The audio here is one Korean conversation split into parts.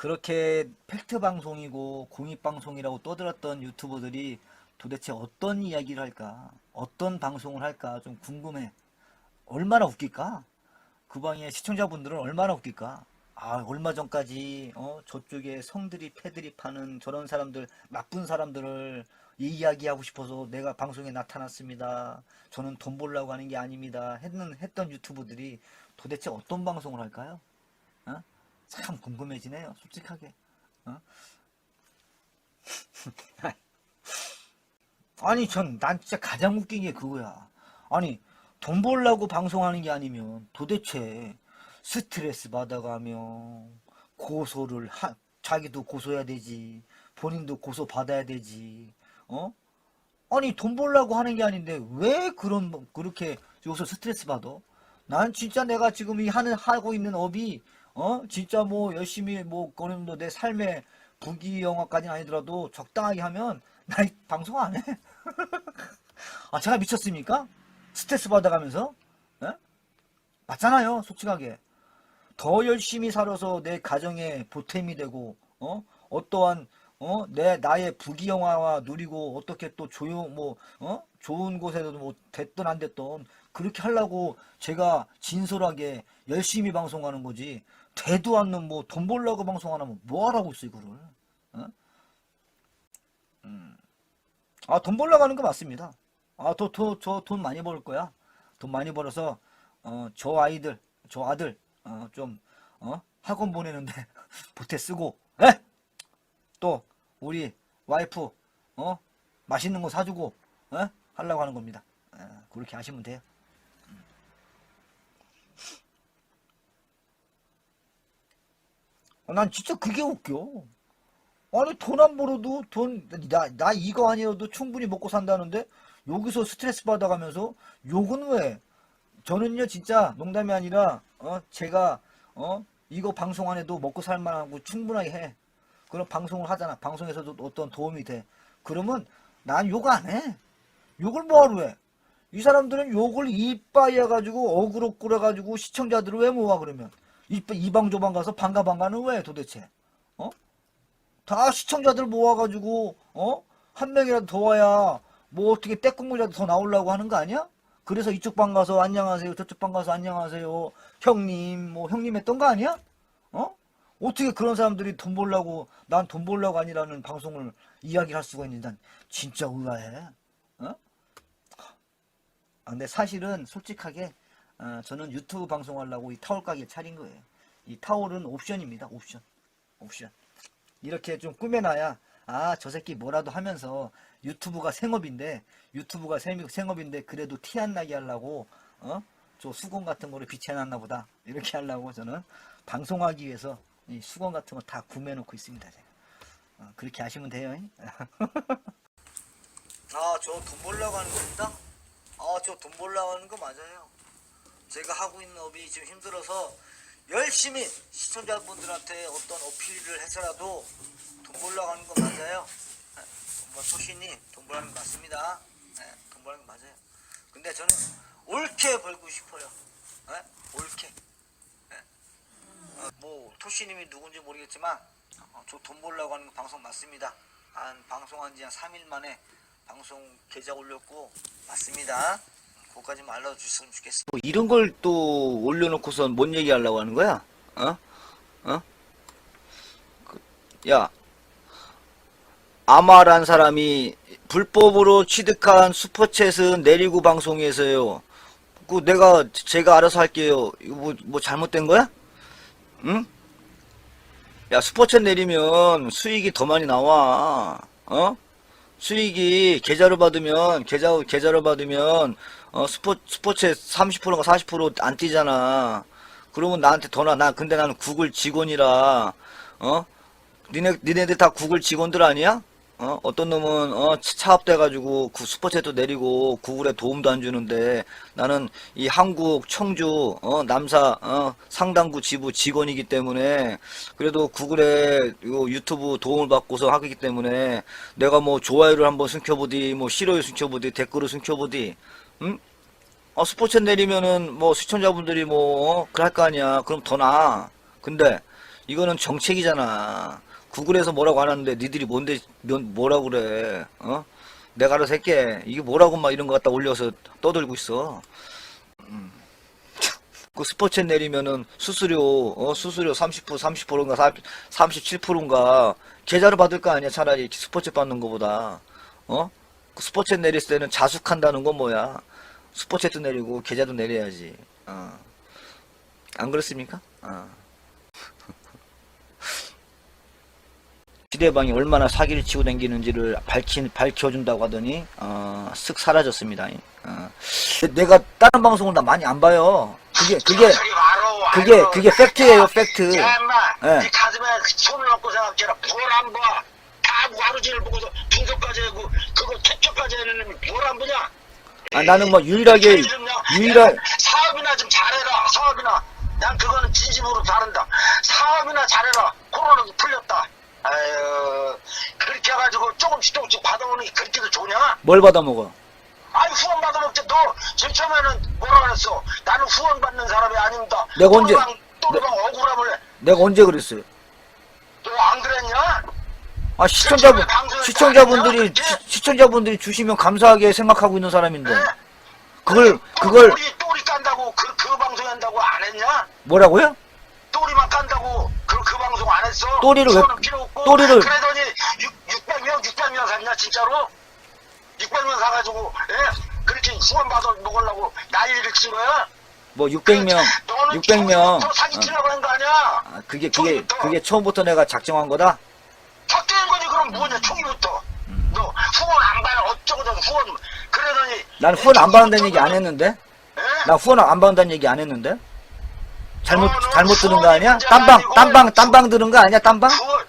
그렇게 팩트 방송이고 공익 방송이라고 떠들었던 유튜버들이 도대체 어떤 이야기를 할까? 어떤 방송을 할까? 좀 궁금해. 얼마나 웃길까? 그 방에 시청자분들은 얼마나 웃길까? 아, 얼마 전까지, 어, 저쪽에 성들이 패들이 파는 저런 사람들, 나쁜 사람들을 이 이야기하고 싶어서 내가 방송에 나타났습니다. 저는 돈 벌려고 하는 게 아닙니다. 했는, 했던 유튜브들이 도대체 어떤 방송을 할까요? 어? 참 궁금해지네요, 솔직하게. 어? 아니, 전, 난 진짜 가장 웃긴 게 그거야. 아니, 돈 벌려고 방송하는 게 아니면 도대체 스트레스 받아가며 고소를 하, 자기도 고소해야 되지. 본인도 고소 받아야 되지. 어? 아니, 돈 벌려고 하는 게 아닌데 왜 그런, 뭐- 그렇게 여기서 스트레스 받아? 난 진짜 내가 지금 이 하는, 하고 있는 업이, 어? 진짜 뭐 열심히 뭐, 그런 내 삶의 부귀영화까지는 아니더라도 적당하게 하면 나이 방송 안 해. 아, 제가 미쳤습니까? 스트레스 받아가면서? 예? 맞잖아요, 솔직하게. 더 열심히 살아서 내 가정에 보탬이 되고, 어? 어떠한, 어? 내, 나의 부귀영화와 누리고, 어떻게 또 조용, 뭐, 어? 좋은 곳에도 뭐, 됐든 안 됐든, 그렇게 하려고 제가 진솔하게 열심히 방송하는 거지, 되도 않는 뭐, 돈 벌려고 방송하면 뭐 하라고 있어, 이거를. 어? 음. 아, 돈 벌려고 하는 거 맞습니다. 아, 더, 더, 저돈 많이 벌 거야. 돈 많이 벌어서, 어, 저 아이들, 저 아들, 어, 좀, 어, 학원 보내는데, 보태 쓰고, 에? 또, 우리 와이프, 어, 맛있는 거 사주고, 어, 하려고 하는 겁니다. 어, 그렇게 하시면 돼요. 어, 난 진짜 그게 웃겨. 아니 돈 안 벌어도 돈나나 이거 아니어도 충분히 먹고 산다는데 여기서 스트레스 받아가면서 욕은 왜? 저는요 진짜 농담이 아니라 어 제가 어 이거 방송 안 해도 먹고 살만하고 충분하게 해. 그럼 방송을 하잖아. 방송에서도 어떤 도움이 돼. 그러면 난 욕 안 해. 욕을 뭐하러 해? 이 사람들은 욕을 이빠이 해가지고 어그로 끌어가지고 시청자들을 왜 모아 그러면 이, 이방 저방 가서 반가 반가는 왜 도대체? 어? 다 시청자들 모아가지고 어? 한 명이라도 더 와야 뭐 어떻게 떼국물이라도 더 나오려고 하는 거 아니야? 그래서 이쪽 방 가서 안녕하세요 저쪽 방 가서 안녕하세요 형님 뭐 형님 했던 거 아니야? 어? 어떻게 그런 사람들이 돈 벌려고 난 돈 벌려고 아니라는 방송을 이야기를 할 수가 있는지 난 진짜 의아해. 어? 아, 근데 사실은 솔직하게 어, 저는 유튜브 방송하려고 이 타월 가게 차린 거예요. 이 타월은 옵션입니다 옵션. 옵션. 이렇게 좀 꾸며놔야 아 저 새끼 뭐라도 하면서 유튜브가 생업인데 유튜브가 생- 생업인데 그래도 티 안 나게 하려고 어 저 수건 같은 거를 비춰놨나 보다. 이렇게 하려고 저는 방송하기 위해서 이 수건 같은 거 다 구매해 놓고 있습니다 제가 어, 그렇게 하시면 돼요 아 저 돈 벌려고 하는 겁니다 아 저 돈 벌려고 하는 거 맞아요 제가 하고 있는 업이 지금 힘들어서 열심히 시청자분들한테 어떤 어필을 해서라도 돈 벌려고 하는 거 맞아요. 네, 뭐 소신이 돈 벌는 거 맞습니다. 네, 돈 벌는 거 맞아요. 근데 저는 옳게 벌고 싶어요. 네, 옳게. 뭐 토시님이 누군지 모르겠지만 어, 저돈 벌려고 하는 거 방송 맞습니다. 한 방송한 지 한 3일 만에 방송 계좌 올렸고 맞습니다. 그거까지만 알려주셨으면 좋겠어요. 뭐 이런 걸 또 올려놓고서 뭔 얘기 하려고 하는 거야? 어? 어? 그, 야, 아마란 사람이 불법으로 취득한 슈퍼챗은 내리고 방송에서요. 그 내가 제가 알아서 할게요. 이거 뭐, 뭐 잘못된 거야? 응? 야, 슈퍼챗 내리면 수익이 더 많이 나와. 어? 수익이 계좌로 받으면 계좌 계좌로 받으면 어 스포 스포츠에 30%가 40%안 뛰잖아. 그러면 나한테 더 나. 나 근데 나는 구글 직원이라 어 니네 니네들 다 구글 직원들 아니야? 어 어떤 놈은 어 차업돼가지고 그 스포츠에도 내리고 구글에 도움도 안 주는데 나는 이 한국 청주 어 남사 어 상당구 지부 직원이기 때문에 그래도 구글에 요 유튜브 도움을 받고서 하기 때문에 내가 뭐 좋아요를 한번 숨겨보디 뭐 싫어요 숨겨보디 댓글을 숨겨보디 응? 어, 스포츠 내리면은 뭐 시청자분들이 뭐 그럴 거 아니야. 그럼 더 나아. 근데 이거는 정책이잖아. 구글에서 뭐라고 안 하는데 니들이 뭔데 면- 뭐라고 그래. 어? 내가 알아서 할게. 이게 뭐라고 막 이런 거 갖다 올려서 떠들고 있어. 음. 그 스포츠 내리면은 수수료 어 수수료 30% 30%인가 37%인가 계좌로 받을 거 아니야 차라리 스포츠 받는 거보다 어? 그 스포츠 내릴 때는 자숙한다는 건 뭐야? 스포츠도 내리고 계좌도 내려야지. 어. 안 그렇습니까? 어. 지대방이 얼마나 사기를 치고 다니는지를 밝히, 밝혀준다고 하더니 어, 쓱 사라졌습니다. 어. 내가 다른 방송을 다 많이 안 봐요. 그게 그게 그게. 그게 팩트예요, 팩트. 야, 인마. 예. 네 가슴에 손을 얹고 생각해라. 뭘안 봐. 다 와루지를 보고서 분석까지 하고, 그거 캡처까지 해내는 뭘안 보냐? 아, 나는 뭐 유일하게 유일한 사업이나 좀 잘해라. 사업이나. 난 그거는 진심으로 바른다. 사업이나 잘해라. 코로나도 풀렸다. 아유, 그렇게 해가지고 조금씩 조금씩 받아오는 게 그렇게도 좋냐? 뭘 받아 먹어? 아니 후원 받아먹지 너 제일 처음에는 뭐라 그랬어 나는 후원 받는 사람이 아닙니다 내가 언제- 또르방 억울함을 내가 언제 그랬어요? 너 안 그랬냐? 아 시청자분 방송에서 시청자분들이? 시, 시청자분들이 주시면 감사하게 생각하고 있는 사람인데 네? 그걸 또 그걸 또리 또리 깐다고 그, 그 방송 한다고 안 했냐? 뭐라고요? 또리만 깐다고 그, 그 방송 안 했어? 또리를 왜- 후원은 필요 또리를- 그러더니 6, 600명 600명 샀냐 진짜로? 600명 사가지고 예? 그렇게 후원 받아 먹으려고 난리를 친 거야? 뭐 600명 너는 600명 또 사기치려고 한거 아니야? 아, 그게 그게 그게 처음부터 내가 작정한 거다. 삭제한 거지 그럼 뭐냐 초기부터 너 후원 안 받아 어쩌고 저쩌고 후원 그러더니 난 후원 안 받는다는 얘기 안 했는데. 예? 나 후원 안 받는다는 얘기 안 했는데. 잘못 어, 너 잘못 들은 거 아니야? 딴방 딴방 딴방 들은 거 아니야? 딴방? 후원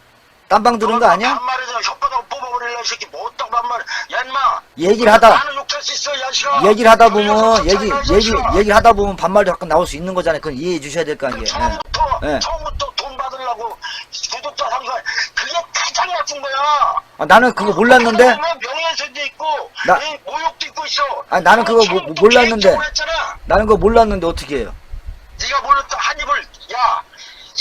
딴방 들은 거 아니야? 반말이잖아 혓바닥 뽑아버릴래 이 새끼 뭐 어떤 반말 야 인마 얘기를 하다 나는 욕할 수 있어 야식아 얘기를 하다 보면 얘기 얘기 얘기를 하다 보면 반말도 가끔 나올 수 있는 거잖아요. 그건 이해해 주셔야 될 거 아니에요. 예. 처음부터 예. 처음부터 돈 받으려고 구독자 상관 그게 가장 나쁜 거야 아, 나는 그거 몰랐는데. 그러면 명예훼손도 있고 나- 이 모욕도 있고 있어 아니, 나는 그거 모- 처음부터 몰랐는데. 계획적으로 했잖아. 나는 그거 몰랐는데 어떻게 해요? 네가 몰랐다 한 입을 야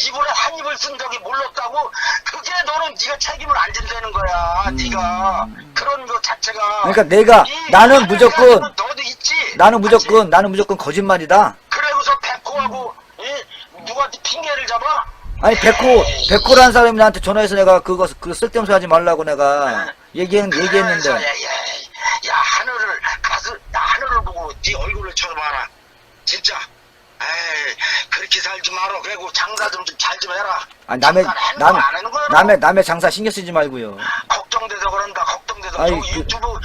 이번에 한 입을 쓴 적이 몰랐다고? 그게 너는 네가 책임을 안 진다는 거야 음. 네가. 그런 거 자체가. 그러니까 내가 이 나는 무조건 너도 있지? 나는. 무조건 나는 무조건 거짓말이다. 그래고서 백호하고 이 누구한테 핑계를 잡아? 아니 백호 백호라는 사람이 나한테 전화해서 내가 그거 그 쓸데없는 소리 하지 말라고 내가 얘기했 그래서 얘기했는데. 야, 야, 야 하늘을 가슴 나 하늘을 보고 네 얼굴을 쳐다봐라. 진짜 그렇게 살지 마라 그리고 장사 좀 잘 좀 해라 아 남의 장사를 하는 남 거안 하는 거야, 너? 남의 남의 장사 신경 쓰지 말고요. 걱정돼서 그런다 걱정돼서 아이, 저 그- 유튜브